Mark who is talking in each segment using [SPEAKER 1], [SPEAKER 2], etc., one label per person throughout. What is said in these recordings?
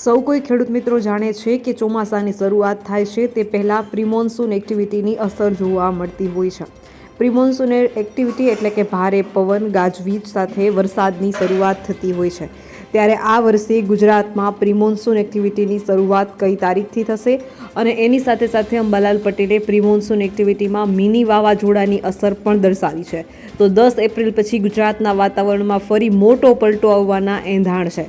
[SPEAKER 1] સૌ કોઈ ખેડૂત મિત્રો જાણે છે કે ચોમાસાની શરૂઆત થાય છે તે પહેલાં પ્રિમોન્સૂન એક્ટિવિટીની અસર જોવા મળતી હોય છે. પ્રિમોન્સૂન એક્ટિવિટી એટલે કે ભારે પવન ગાજવીજ સાથે વરસાદની શરૂઆત થતી હોય છે. ત્યારે આ વર્ષે ગુજરાતમાં પ્રિમોન્સૂન એક્ટિવિટીની શરૂઆત કઈ તારીખથી થશે અને એની સાથે સાથે અંબાલાલ પટેલે પ્રિમોન્સૂન એક્ટિવિટીમાં મિની વાવાઝોડાની અસર પણ દર્શાવી છે. તો દસ એપ્રિલ પછી ગુજરાતના વાતાવરણમાં ફરી મોટો પલટો આવવાના એંધાણ છે.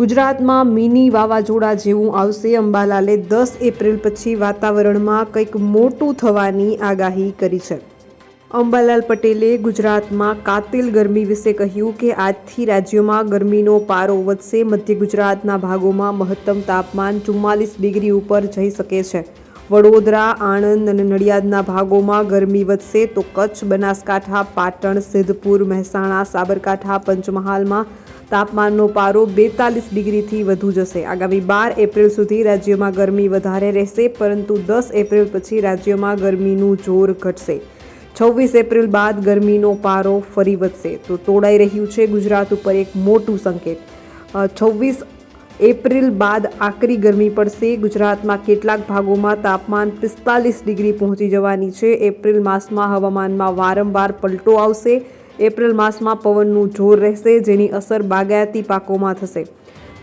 [SPEAKER 1] ગુજરાતમાં મિની વાવાઝોડા જેવું આવશે. અંબાલાલે દસ એપ્રિલ પછી વાતાવરણમાં કંઈક મોટું થવાની આગાહી કરી છે. અંબાલાલ પટેલે ગુજરાતમાં કાતિલ ગરમી વિશે કહ્યું કે આજથી રાજ્યમાં ગરમીનો પારો વધશે. મધ્ય ગુજરાતના ભાગોમાં મહત્તમ તાપમાન ચુમ્માલીસ ડિગ્રી ઉપર જઈ શકે છે. વડોદરા, આણંદ અને નડિયાદના ભાગોમાં ગરમી વધશે તો કચ્છ, બનાસકાંઠા, પાટણ, સિદ્ધપુર, મહેસાણા, સાબરકાંઠા, પંચમહાલમાં તાપમાનનો પારો બેતાલીસ ડિગ્રીથી વધુ જશે. આગામી બાર એપ્રિલ સુધી રાજ્યમાં ગરમી વધારે રહેશે, પરંતુ દસ એપ્રિલ પછી રાજ્યમાં ગરમીનું જોર ઘટશે. છવ્વીસ એપ્રિલ બાદ ગરમીનો પારો ફરી વધશે. તો તોડાઈ રહ્યું છે ગુજરાત ઉપર એક મોટું સંકેત. છવ્વીસ એપ્રિલ બાદ આકરી ગરમી પડશે. ગુજરાતમાં કેટલાક ભાગોમાં તાપમાન પિસ્તાલીસ ડિગ્રી પહોંચી જવાની છે. એપ્રિલ માસમાં હવામાનમાં વારંવાર પલટો આવશે. એપ્રિલ માસમાં પવનનું જોર રહેશે, જેની અસર બાગાયતી પાકોમાં થશે.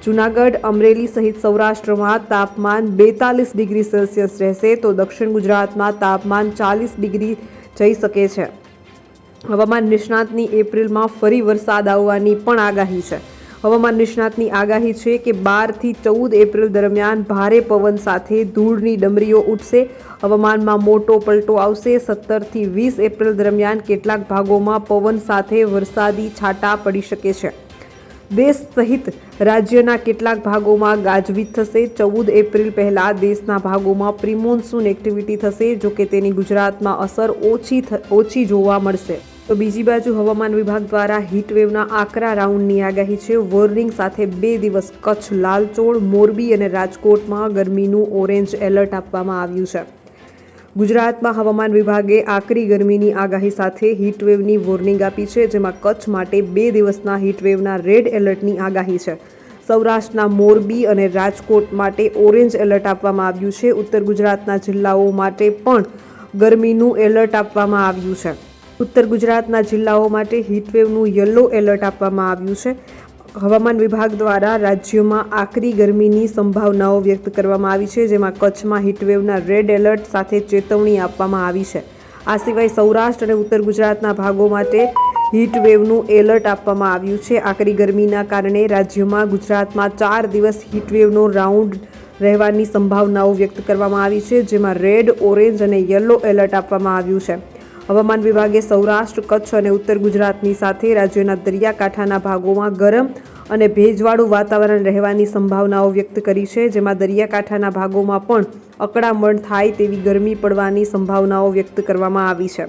[SPEAKER 1] જૂનાગઢ, અમરેલી સહિત સૌરાષ્ટ્રમાં તાપમાન બેતાલીસ ડિગ્રી સેલ્સિયસ રહેશે તો દક્ષિણ ગુજરાતમાં તાપમાન ચાલીસ ડિગ્રી જઈ શકે છે. હવામાન નિષ્ણાતની એપ્રિલમાં ફરી વરસાદ આવવાની પણ આગાહી છે. હવામાન નિષ્ણાતની આગાહી છે કે બારથી ચૌદ એપ્રિલ દરમિયાન ભારે પવન સાથે ધૂળની ડમરીઓ ઉઠશે હવામાનમાં મોટો પલટો આવશે. સત્તરથી વીસ એપ્રિલ દરમિયાન કેટલાક ભાગોમાં પવન સાથે વરસાદી છાંટા પડી શકે છે. દેશ સહિત રાજ્યના કેટલાક ભાગોમાં ગાજવીજ થશે. ચૌદ એપ્રિલ પહેલાં દેશના ભાગોમાં પ્રિમોન્સૂન એક્ટિવિટી થશે, જોકે તેની ગુજરાતમાં અસર ઓછી ઓછી જોવા મળશે. તો બીજી બાજુ હવામાન વિભાગ દ્વારા હીટવેવના આકરા રાઉન્ડની આગાહી છે. વોર્નિંગ સાથે બે દિવસ કચ્છ લાલચોળ મોરબી અને રાજકોટમાં ગરમીનું ઓરેન્જ એલર્ટ આપવામાં આવ્યું છે. ગુજરાતમાં હવામાન વિભાગે આકરી ગરમીની આગાહી સાથે હીટવેવની વોર્નિંગ આપી છે, જેમાં કચ્છ માટે બે દિવસના હીટવેવના રેડ એલર્ટની આગાહી છે. સૌરાષ્ટ્રના મોરબી અને રાજકોટ માટે ઓરેન્જ એલર્ટ આપવામાં આવ્યું છે. ઉત્તર ગુજરાતના જિલ્લાઓ માટે પણ ગરમીનું એલર્ટ આપવામાં આવ્યું છે. ઉત્તર ગુજરાતના જિલ્લાઓ માટે હીટવેવનું યલો એલર્ટ આપવામાં આવ્યું છે. હવામાન વિભાગ દ્વારા રાજ્યમાં આકરી ગરમીની સંભાવનાઓ વ્યક્ત કરવામાં આવી છે, જેમાં કચ્છમાં હીટવેવના રેડ એલર્ટ સાથે ચેતવણી આપવામાં આવી છે. આ સિવાય સૌરાષ્ટ્ર અને ઉત્તર ગુજરાતના ભાગો માટે હીટવેવનું એલર્ટ આપવામાં આવ્યું છે. આકરી ગરમીના કારણે રાજ્યમાં ગુજરાતમાં ચાર દિવસ હીટવેવનો રાઉન્ડ રહેવાની સંભાવનાઓ વ્યક્ત કરવામાં આવી છે, જેમાં રેડ ઓરેન્જ અને યલો એલર્ટ આપવામાં આવ્યું છે. હવામાન વિભાગે સૌરાષ્ટ્ર, કચ્છ અને ઉત્તર ગુજરાતની સાથે રાજ્યના દરિયાકાંઠાના ભાગોમાં ગરમ અને ભેજવાળું વાતાવરણ રહેવાની સંભાવનાઓ વ્યક્ત કરી છે, જેમાં દરિયાકાંઠાના ભાગોમાં પણ અકળામણ થાય તેવી ગરમી પડવાની સંભાવનાઓ વ્યક્ત કરવામાં આવી છે.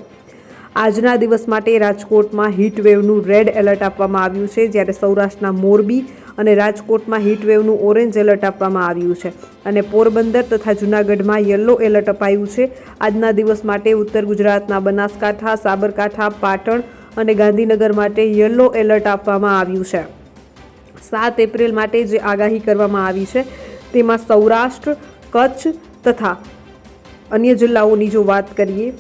[SPEAKER 1] આજના દિવસ માટે રાજકોટમાં હીટવેવનું રેડ એલર્ટ આપવામાં આવ્યું છે, જ્યારે સૌરાષ્ટ્રના મોરબી અને રાજકોટમાં હીટવેવનું ઓરેન્જ એલર્ટ આપવામાં આવ્યું છે. અને પોરબંદર તથા જૂનાગઢમાં યલો એલર્ટ અપાયું છે. આજના દિવસ માટે ઉત્તર ગુજરાતના બનાસકાંઠા, સાબરકાંઠા, પાટણ અને ગાંધીનગર માટે યલો એલર્ટ આપવામાં આવ્યું છે. સાત એપ્રિલ માટે જે આગાહી કરવામાં આવી છે, તેમાં સૌરાષ્ટ્ર, કચ્છ તથા અન્ય જિલ્લાઓની જો વાત કરીએ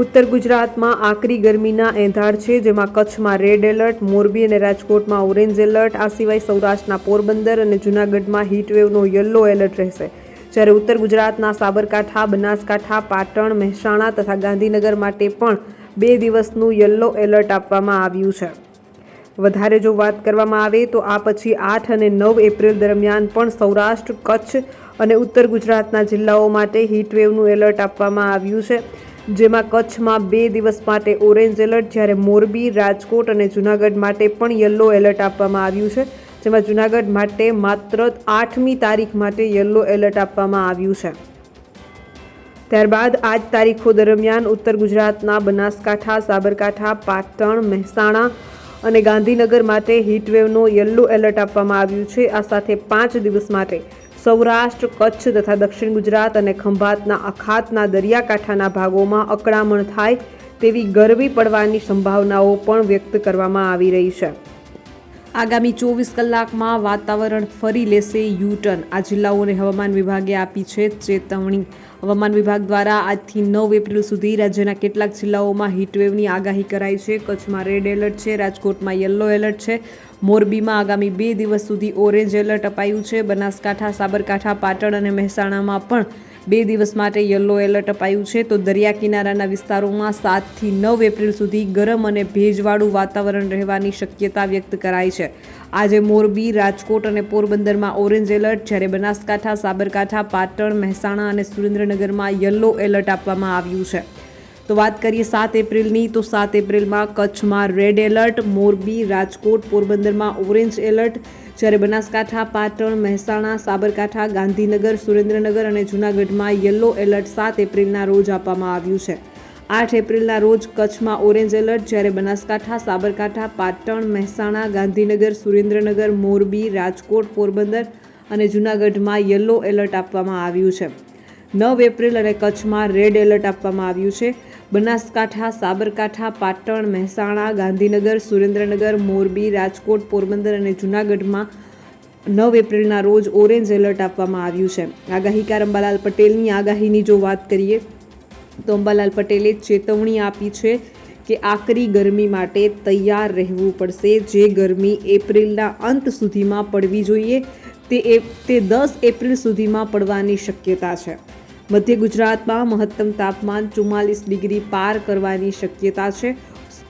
[SPEAKER 1] ઉત્તર ગુજરાતમાં આકરી ગરમીના એંધાર છે, જેમાં કચ્છમાં રેડ એલર્ટ મોરબી અને રાજકોટમાં ઓરેન્જ એલર્ટ આ સિવાય સૌરાષ્ટ્રના પોરબંદર અને જૂનાગઢમાં હીટવેવનો યલો એલર્ટ રહેશે. જ્યારે ઉત્તર ગુજરાતના સાબરકાંઠા, બનાસકાંઠા, પાટણ, મહેસાણા તથા ગાંધીનગર માટે પણ બે દિવસનું યલો એલર્ટ આપવામાં આવ્યું છે. વધારે જો વાત કરવામાં આવે તો આ પછી આઠ અને નવ એપ્રિલ દરમિયાન પણ સૌરાષ્ટ્ર, કચ્છ અને ઉત્તર ગુજરાતના જિલ્લાઓ માટે હીટવેવનું એલર્ટ આપવામાં આવ્યું છે. જેમાં કચ્છમાં બે દિવસ માટે ઓરેન્જ એલર્ટ, જ્યારે મોરબી, રાજકોટ અને જૂનાગઢ માટે પણ યલો એલર્ટ આપવામાં આવ્યું છે. જેમાં જૂનાગઢ માટે માત્ર આઠમી તારીખ માટે યલો એલર્ટ આપવામાં આવ્યું છે. ત્યારબાદ આ જ તારીખો દરમિયાન ઉત્તર ગુજરાતના બનાસકાંઠા, સાબરકાંઠા, પાટણ, મહેસાણા અને ગાંધીનગર માટે હીટવેવનો યલો એલર્ટ આપવામાં આવ્યું છે. આ સાથે પાંચ દિવસ માટે સૌરાષ્ટ્ર, કચ્છ તથા દક્ષિણ ગુજરાત અને ખંભાતના અખાતના દરિયાકાંઠાના ભાગોમાં અકળામણ થાય તેવી ગરમી પડવાની સંભાવનાઓ પણ વ્યક્ત કરવામાં આવી રહી છે. આગામી ચોવીસ કલાકમાં વાતાવરણ ફરી લેશે યુટર્ન. આ જિલ્લાઓને હવામાન વિભાગે આપી છે ચેતવણી. હવામાન વિભાગ દ્વારા આજથી નવ એપ્રિલ સુધી રાજ્યના કેટલાક જિલ્લાઓમાં હીટવેવની આગાહી કરાઈ છે. કચ્છમાં રેડ એલર્ટ છે, રાજકોટમાં યલો એલર્ટ છે. મોરબીમાં આગામી બે દિવસ સુધી ઓરેન્જ એલર્ટ અપાયું છે. બનાસકાંઠા, સાબરકાંઠા, પાટણ અને મહેસાણામાં પણ બે દિવસ માટે યલો એલર્ટ અપાયું છે. તો દરિયા કિનારાના વિસ્તારોમાં સાતથી નવ એપ્રિલ સુધી ગરમ અને ભેજવાળું વાતાવરણ રહેવાની શક્યતા વ્યક્ત કરાઈ છે. આજે મોરબી, રાજકોટ અને પોરબંદરમાં ઓરેન્જ એલર્ટ, જ્યારે બનાસકાંઠા, સાબરકાંઠા, પાટણ, મહેસાણા અને સુરેન્દ્રનગરમાં યલો એલર્ટ આપવામાં આવ્યું છે. તો વાત કરીએ સાત એપ્રિલની, તો સાત એપ્રિલમાં કચ્છમાં રેડ એલર્ટ મોરબી, રાજકોટ, પોરબંદરમાં ઓરેન્જ એલર્ટ જ્યારે બનાસકાંઠા, પાટણ, મહેસાણા, સાબરકાંઠા, ગાંધીનગર, સુરેન્દ્રનગર અને જૂનાગઢમાં યલો એલર્ટ સાત એપ્રિલના રોજ આપવામાં આવ્યું છે. આઠ એપ્રિલના રોજ કચ્છમાં ઓરેન્જ એલર્ટ જ્યારે બનાસકાંઠા, સાબરકાંઠા, પાટણ, મહેસાણા, ગાંધીનગર, સુરેન્દ્રનગર, મોરબી, રાજકોટ, પોરબંદર અને જૂનાગઢમાં યલો એલર્ટ આપવામાં આવ્યું છે. નવ એપ્રિલ અને કચ્છમાં રેડ એલર્ટ આપવામાં આવ્યું છે. બનાસકાંઠા, સાબરકાંઠા, પાટણ, મહેસાણા, ગાંધીનગર, સુરેન્દ્રનગર, મોરબી, રાજકોટ, પોરબંદર અને જૂનાગઢમાં નવ એપ્રિલના રોજ ઓરેન્જ એલર્ટ આપવામાં આવ્યું છે. આગાહીકાર અંબાલાલ પટેલની આગાહીની જો વાત કરીએ, તો અંબાલાલ પટેલે ચેતવણી આપી છે કે આકરી ગરમી માટે તૈયાર રહેવું પડશે. જે ગરમી એપ્રિલના અંત સુધીમાં પડવી જોઈએ, તે તે દસ એપ્રિલ સુધીમાં પડવાની શક્યતા છે. મધ્ય ગુજરાતમાં મહત્તમ તાપમાન ચુમ્માલીસ ડિગ્રી પાર કરવાની શક્યતા છે.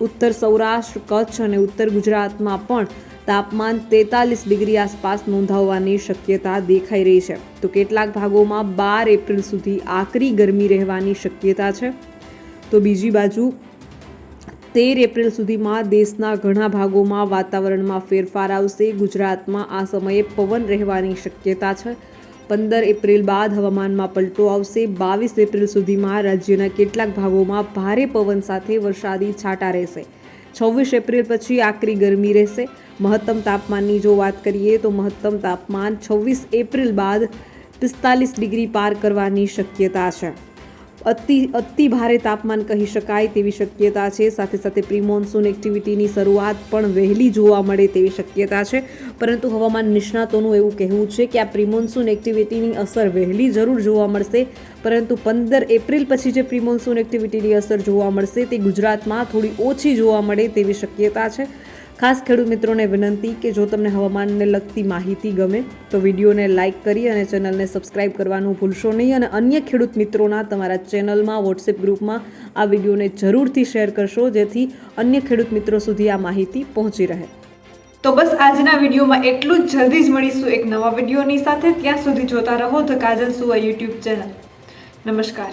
[SPEAKER 1] ઉત્તર સૌરાષ્ટ્ર, કચ્છ અને ઉત્તર ગુજરાતમાં પણ તાપમાન તેતાલીસ ડિગ્રી આસપાસ નોંધાવવાની શક્યતા દેખાઈ રહી છે. તો કેટલાક ભાગોમાં બાર એપ્રિલ સુધી આકરી ગરમી રહેવાની શક્યતા છે. તો બીજી બાજુ, તેર એપ્રિલ સુધીમાં દેશના ઘણા ભાગોમાં વાતાવરણમાં ફેરફાર આવશે. ગુજરાતમાં આ સમયે પવન રહેવાની શક્યતા છે. પંદર એપ્રિલ બાદ હવામાનમાં પલટો આવશે. બાવીસ એપ્રિલ સુધીમાં રાજ્યના કેટલાક ભાગોમાં ભારે પવન સાથે વરસાદી છાંટા રહેશે. છવ્વીસ એપ્રિલ પછી આકરી ગરમી રહેશે. મહત્તમ તાપમાનની જો વાત કરીએ તો મહત્તમ તાપમાન છવ્વીસ એપ્રિલ બાદ પિસ્તાલીસ ડિગ્રી પાર કરવાની શક્યતા છે. અતિ અતિ ભારે તાપમાન કહી શકાય તેવી શક્યતા છે. સાથે સાથે પ્રી મોન્સૂન એક્ટિવિટીની શરૂઆત પણ વહેલી જોવા મળે તેવી શક્યતા છે. પરંતુ હવામાન નિષ્ણાતોનું એવું કહેવું છે કે આ પ્રી મોન્સૂન એક્ટિવિટીની અસર વહેલી જરૂર જોવા મળશે. પરંતુ પંદર એપ્રિલ પછી જે પ્રી મોન્સૂન એક્ટિવિટીની અસર જોવા મળશે તે ગુજરાતમાં થોડી ઓછી જોવા મળે તેવી શક્યતા છે. ખાસ ખેડૂત મિત્રોને વિનંતી કે જો તમને હવામાનને લગતી માહિતી ગમે તો વિડીયોને લાઇક કરી અને ચેનલને સબસ્ક્રાઇબ કરવાનું ભૂલશો નહીં અને અન્ય ખેડૂત મિત્રોના તમારા ચેનલમાં વોટ્સએપ ગ્રુપમાં આ વિડીયોને જરૂરથી શેર કરશો જેથી અન્ય ખેડૂત મિત્રો સુધી આ માહિતી પહોંચી રહે.
[SPEAKER 2] તો બસ આજના વિડીયોમાં એટલું જ. જલ્દી જ મળીશું એક નવા વિડીયોની સાથે. ત્યાં સુધી જોતા રહો ધ કાજલ સુવા યુટ્યુબ ચેનલ. નમસ્કાર.